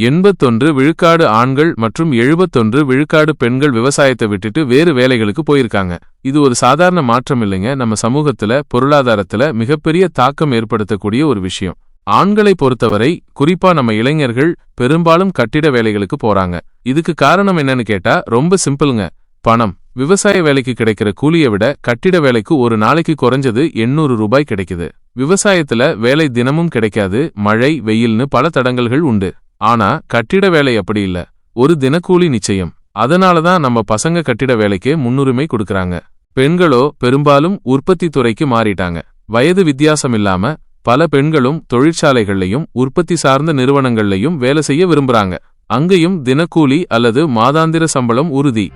எண்பத்தொன்று விழுக்காடு ஆண்கள் மற்றும் எழுபத்தொன்று விழுக்காடு பெண்கள் விவசாயத்தை விட்டுட்டு வேறு வேலைகளுக்கு போயிருக்காங்க. இது ஒரு சாதாரண மாற்றம் இல்லைங்க. நம்ம சமூகத்துல பொருளாதாரத்துல மிகப்பெரிய தாக்கம் ஏற்படுத்தக்கூடிய ஒரு விஷயம். ஆண்களை பொறுத்தவரை குறிப்பா நம்ம இளைஞர்கள் பெரும்பாலும் கட்டிட வேலைகளுக்கு போறாங்க. இதுக்கு காரணம் என்னன்னு கேட்டா ரொம்ப சிம்பிளுங்க. பணம். விவசாய வேலைக்கு கிடைக்கிற கூலியை விட கட்டிட வேலைக்கு ஒரு நாளைக்கு குறைஞ்சது எண்ணூறு ரூபாய் கிடைக்குது. விவசாயத்துல வேலை தினமும் கிடைக்காது மழை வெயில்னு பல தடங்கல்கள் உண்டு. ஆனா கட்டிட வேலை அப்படி இல்ல. ஒரு தினக்கூலி நிச்சயம். அதனால தான் நம்ம பசங்க கட்டிட வேலைக்கு முன்னுரிமை கொடுக்கறாங்க. பெண்களோ பெரும்பாலும் உற்பத்தி துறைக்கு மாறிட்டாங்க. வயது வித்தியாசம் இல்லாம பல பெண்களும் தொழிற்சாலைகள்லையும் உற்பத்தி சார்ந்த நிறுவனங்கள்லையும் வேலை செய்ய விரும்புறாங்க. அங்கேயும் தினக்கூலி அல்லது மாதாந்திர சம்பளம் உறுதி.